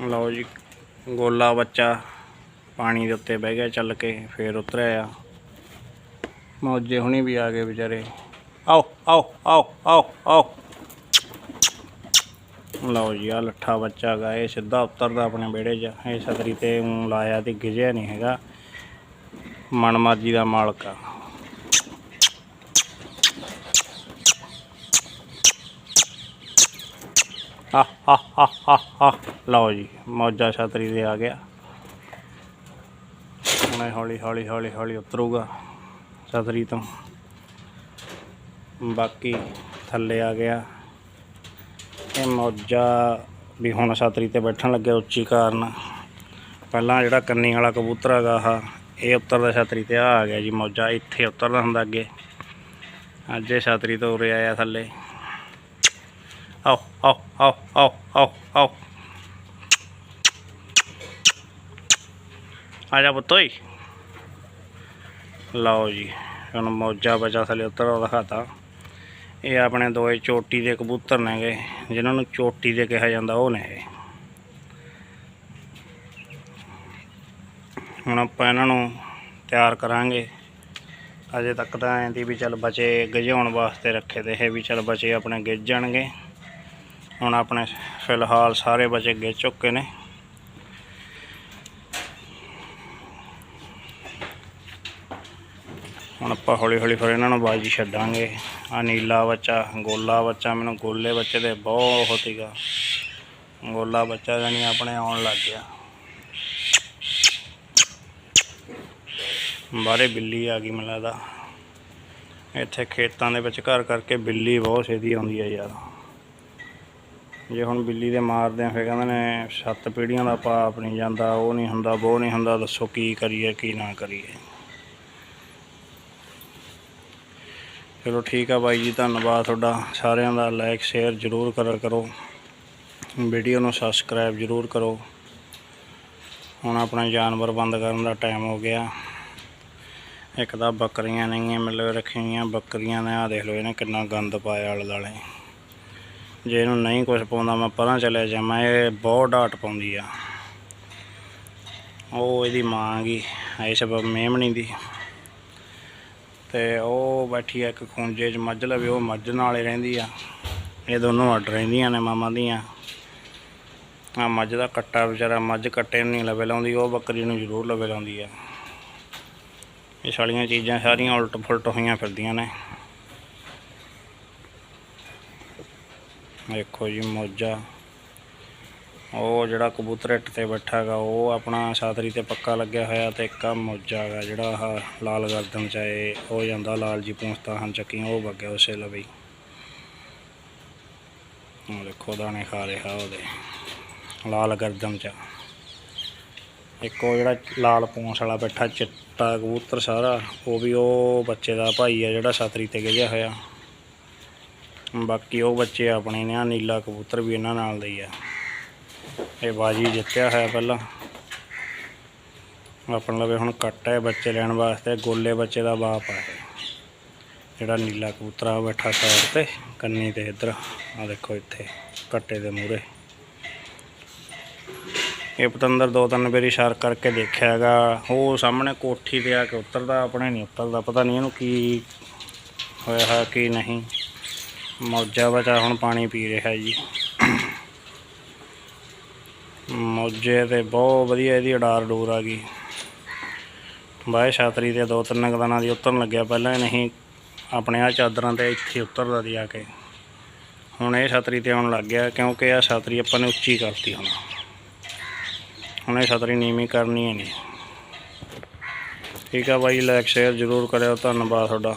ਲਓ ਜੀ, ਗੋਲਾ ਬੱਚਾ ਪਾਣੀ ਦੇ ਉੱਤੇ ਬਹਿ ਗਿਆ ਚੱਲ ਕੇ, ਫੇਰ ਉਤਰਿਆ। ਆ ਮੌਜੇ ਹੁਣੀ ਵੀ ਆ ਗਏ ਵਿਚਾਰੇ। ਆਓ ਆਓ ਆਓ ਆਓ ਆਓ। ਲਓ ਜੀ ਆ ਲੱਠਾ ਬੱਚਾ ਗਾ, ਇਹ ਸਿੱਧਾ ਉਤਰਦਾ ਆਪਣੇ ਵਿਹੜੇ 'ਚ। ਇਹ ਛਤਰੀ ਤੇ ਲਾਇਆ ਤੇ ਗਿਜਿਆ ਨਹੀਂ ਹੈਗਾ। ਮਨਮਰਜੀ ਦਾ ਮਾਲਕ ਆ। ਆ ਆ ਆ ਆ ਆ ਲਓ ਜੀ, ਮੌਜਾ ਛਤਰੀ ਤੇ ਆ ਗਿਆ। ਹੁਣ ਹੌਲੀ ਹੌਲੀ ਹੌਲੀ ਹੌਲੀ ਉਤਰੂਗਾ ਛਤਰੀ ਤੋਂ। ਬਾਕੀ ਥੱਲੇ ਆ ਗਿਆ। ਇਹ ਮੌਜਾ ਵੀ ਹੁਣ ਛਤਰੀ ਤੇ ਬੈਠਣ ਲੱਗਿਆ ਉੱਚੀ ਕਾਰਨ। ਪਹਿਲਾਂ ਜਿਹੜਾ ਕੰਨੀ ਵਾਲਾ ਕਬੂਤਰ ਹੈਗਾ ਆਹ, ਇਹ ਉਤਰਦਾ ਛਤਰੀ ਤੇ ਆ ਆ ਗਿਆ ਜੀ ਮੌਜਾ। ਇੱਥੇ ਉਤਰਦਾ ਹੁੰਦਾ ਅੱਗੇ। ਅੱਜ ਇਹ ਛਤਰੀ ਤੋਂ ਉਰੇ ਆਇਆ ਥੱਲੇ। ਆਓ ਆਓ ਆਓ ਆਓ ਆਓ। ਆ ਜਾ ਪੁੱਤੋਈ ਲਓ ਜੀ, ਹੁਣ ਮੌਜਾ ਬਚਾ ਥੱਲੇ ਉੱਤਰ ਦਿਖਾਤਾ। ਇਹ ਆਪਣੇ ਦੋਏ ਚੋਟੀ ਦੇ ਕਬੂਤਰ ਨੇਗੇ, ਜਿਨ੍ਹਾਂ ਨੂੰ ਚੋਟੀ ਦੇ ਕਿਹਾ ਜਾਂਦਾ ਉਹ ਨੇ ਇਹ। ਹੁਣ ਆਪਾਂ ਇਹਨਾਂ ਨੂੰ ਤਿਆਰ ਕਰਾਂਗੇ। ਅਜੇ ਤੱਕ ਤਾਂ ਐਂ ਦੀ ਵੀ ਚੱਲ ਬਚੇ ਗਜਾਉਣ ਵਾਸਤੇ ਰੱਖੇ ਤੇ ਇਹ ਵੀ ਚੱਲ ਬਚੇ ਆਪਣੇ ਗਿੱਜ ਜਾਣਗੇ। ਹੁਣ ਆਪਣੇ ਫਿਲਹਾਲ ਸਾਰੇ ਬਚੇ ਗਿੱਜ ਚੁੱਕੇ ਨੇ। ਹੁਣ ਆਪਾਂ ਹੌਲੀ ਹੌਲੀ ਫਿਰ ਇਹਨਾਂ ਨੂੰ ਬਾਜੀ ਛੱਡਾਂਗੇ। ਆ ਨੀਲਾ ਬੱਚਾ, ਗੋਲਾ ਬੱਚਾ, ਮੈਨੂੰ ਗੋਲੇ ਬੱਚੇ ਦੇ ਬਹੁਤ ਸੀਗਾ। ਗੋਲਾ ਬੱਚਾ ਜਾਨੀ ਆਪਣੇ ਆਉਣ ਲੱਗ ਗਿਆ। ਬਾਹਰੇ ਬਿੱਲੀ ਆ ਗਈ ਮੈਨੂੰ ਲੱਗਦਾ। ਇੱਥੇ ਖੇਤਾਂ ਦੇ ਵਿੱਚ ਘਰ ਕਰਕੇ ਬਿੱਲੀ ਬਹੁਤ ਛੇਤੀ ਆਉਂਦੀ ਹੈ ਯਾਰ। ਜੇ ਹੁਣ ਬਿੱਲੀ ਦੇ ਮਾਰਦੇ ਆ, ਫਿਰ ਕਹਿੰਦੇ ਨੇ ਸੱਤ ਪੀੜ੍ਹੀਆਂ ਦਾ ਪਾਪ ਨਹੀਂ ਜਾਂਦਾ, ਉਹ ਨਹੀਂ ਹੁੰਦਾ, ਉਹ ਨਹੀਂ ਹੁੰਦਾ, ਦੱਸੋ ਕੀ ਕਰੀਏ, ਕੀ ਨਾ ਕਰੀਏ। ਚਲੋ ਠੀਕ ਆ ਬਾਈ ਜੀ, ਧੰਨਵਾਦ ਤੁਹਾਡਾ। ਸਾਰਿਆਂ ਦਾ ਲਾਈਕ ਸ਼ੇਅਰ ਜ਼ਰੂਰ ਕਰਿਆ ਕਰੋ। ਵੀਡੀਓ ਨੂੰ ਸਬਸਕ੍ਰਾਈਬ ਜ਼ਰੂਰ ਕਰੋ। ਹੁਣ ਆਪਣਾ ਜਾਨਵਰ ਬੰਦ ਕਰਨ ਦਾ ਟਾਈਮ ਹੋ ਗਿਆ। ਇੱਕ ਤਾਂ ਬੱਕਰੀਆਂ ਨਹੀਂ ਮਤਲਬ ਰੱਖੀਆਂ ਬੱਕਰੀਆਂ ਨੇ ਆ ਦੇਖ ਲਓ ਇਹਨੇ ਕਿੰਨਾ ਗੰਦ ਪਾਇਆ ਆਲੇ ਦੁਆਲੇ। ਜੇ ਇਹਨੂੰ ਨਹੀਂ ਕੁਝ ਪਾਉਂਦਾ, ਮੈਂ ਪਰਾਂ ਚਲਿਆ ਜਾਵਾਂ ਇਹ ਬਹੁਤ ਡਾਟ ਪਾਉਂਦੀ ਆ। ਉਹ ਇਹਦੀ ਮਾਂ ਗਈ ਇਸ ਮੇਮਣੀ ਦੀ। ਤੇ ਉਹ ਬੈਠੀ ਆ ਇੱਕ ਖੂੰਜੇ 'ਚ ਮੱਝ ਲਵੇ, ਉਹ ਮੱਝ ਨਾਲ ਹੀ ਰਹਿੰਦੀ ਆ। ਇਹ ਦੋਨੋਂ ਅੱਡ ਰਹਿੰਦੀਆਂ ਨੇ ਮਾਮਾ ਦੀਆਂ। ਆ ਮੱਝ ਦਾ ਕੱਟਾ ਵਿਚਾਰਾ ਮੱਝ ਕੱਟੇ ਨੂੰ ਨਹੀਂ ਲਵੇ ਲਾਉਂਦੀ, ਉਹ ਬੱਕਰੀ ਨੂੰ ਜ਼ਰੂਰ ਲਵੇ ਲਾਉਂਦੀ ਆ। ਇਹ ਸਾਲੀਆਂ ਚੀਜ਼ਾਂ ਸਾਰੀਆਂ ਉਲਟ ਫੁਲਟ ਹੋਈਆਂ ਫਿਰਦੀਆਂ ਨੇ। ਦੇਖੋ ਜੀ ਮੋਜਾ। ਉਹ ਜਿਹੜਾ ਕਬੂਤਰ ਇੱਟ ਤੇ ਬੈਠਾ ਹੈਗਾ, ਉਹ ਆਪਣਾ ਸਾਤਰੀ ਤੇ ਪੱਕਾ ਲੱਗਿਆ ਹੋਇਆ ਤੇ ਇੱਕ ਆ ਮੋਜਾ ਹੈਗਾ, ਜਿਹੜਾ ਆਹ ਲਾਲ ਗਰਦਨ ਚ ਆਏ ਉਹ ਜਾਂਦਾ ਲਾਲ ਜੀ ਪੂੰਛਤਾ ਹਨ ਚੱਕੀਆਂ, ਉਹ ਵਗਿਆ ਉਸੇ ਲਵੇ ਉਹ ਦੇਖੋ, ਦਾਣੇ ਖਾ ਰਿਹਾ ਉਹਦੇ, ਲਾਲ ਗਰਦਨ ਚ ਇੱਕ ਉਹ ਜਿਹੜਾ ਲਾਲ ਪੂੰਛ ਵਾਲਾ ਬੈਠਾ, ਚਿੱਟਾ ਕਬੂਤਰ ਸਾਰਾ, ਉਹ ਵੀ ਉਹ ਬੱਚੇ ਦਾ ਭਾਈ ਆ ਜਿਹੜਾ ਸਾਤਰੀ ਤੇ ਗਿਆ ਹੋਇਆ। ਬਾਕੀ ਉਹ ਬੱਚੇ ਆਪਣੇ ਨੇ ਆ, ਨੀਲਾ ਕਬੂਤਰ ਵੀ ਇਹਨਾਂ ਨਾਲ ਦੇ ਆ। ਇਹ ਬਾਜੀ ਜਿੱਤਿਆ ਹੋਇਆ ਪਹਿਲਾਂ। ਆਪਣ ਲਵੇ ਹੁਣ ਕੱਟ ਹੈ ਬੱਚੇ ਲੈਣ ਵਾਸਤੇ, ਗੋਲੇ ਬੱਚੇ ਦਾ ਬਾਪ ਆ ਜਿਹੜਾ ਨੀਲਾ ਕਬੂਤਰ ਬੈਠਾ ਸਾਈਡ ਤੇ, ਕੰਨੀ ਤੇ ਇੱਧਰ। ਆ ਦੇਖੋ ਇੱਥੇ, ਕੱਟੇ ਦੇ ਮੂਹਰੇ। ਇਹ ਪਤੰਦਰ ਦੋ ਤਿੰਨ ਵਾਰੀ ਇਸ਼ਾਰ ਕਰਕੇ ਦੇਖਿਆ ਹੈਗਾ। ਉਹ ਸਾਹਮਣੇ ਕੋਠੀ ਤੇ ਆ ਕੇ ਉਤਰਦਾ, ਆਪਣੇ ਨਹੀਂ ਉਤਰਦਾ। ਪਤਾ ਨਹੀਂ ਇਹਨੂੰ ਕੀ ਹੋਇਆ ਹੈ ਕੀ ਨਹੀਂ। ਮੌਜਾ ਬਚਾ ਹੁਣ ਪਾਣੀ ਪੀ ਰਿਹਾ ਜੀ। ਮੌਜੇ ਤੇ ਬਹੁਤ ਵਧੀਆ ਇਹਦੀ ਅਡਾਰ ਡੂਰ ਆ ਗਈ। ਬਾਏ ਛਾਤਰੀ ਤੇ ਦੋ ਤਿੰਨ ਕੁ ਦੀ ਉਤਰਨ ਲੱਗਿਆ ਪਹਿਲਾਂ ਇਹ ਨਹੀਂ, ਆਪਣੇ ਆ ਚਾਦਰਾਂ ਤੇ ਇੱਥੇ ਉਤਰਦਾ ਦੀ ਆ ਕੇ। ਹੁਣ ਇਹ ਛਾਤਰੀ ਤੇ ਆਉਣ ਲੱਗ ਗਿਆ ਕਿਉਂਕਿ ਆ ਛਾਤਰੀ ਆਪਾਂ ਨੇ ਉੱਚੀ ਕਰਤੀ ਹੁਣ। ਹੁਣ ਇਹ ਛਾਤਰੀ ਨੀਵੀਂ ਕਰਨੀ ਹੈ ਨਹੀਂ। ਠੀਕ ਆ ਬਾਈ ਲਾਈਕ ਸ਼ੇਅਰ ਜ਼ਰੂਰ ਕਰਿਓ, ਧੰਨਵਾਦ ਤੁਹਾਡਾ।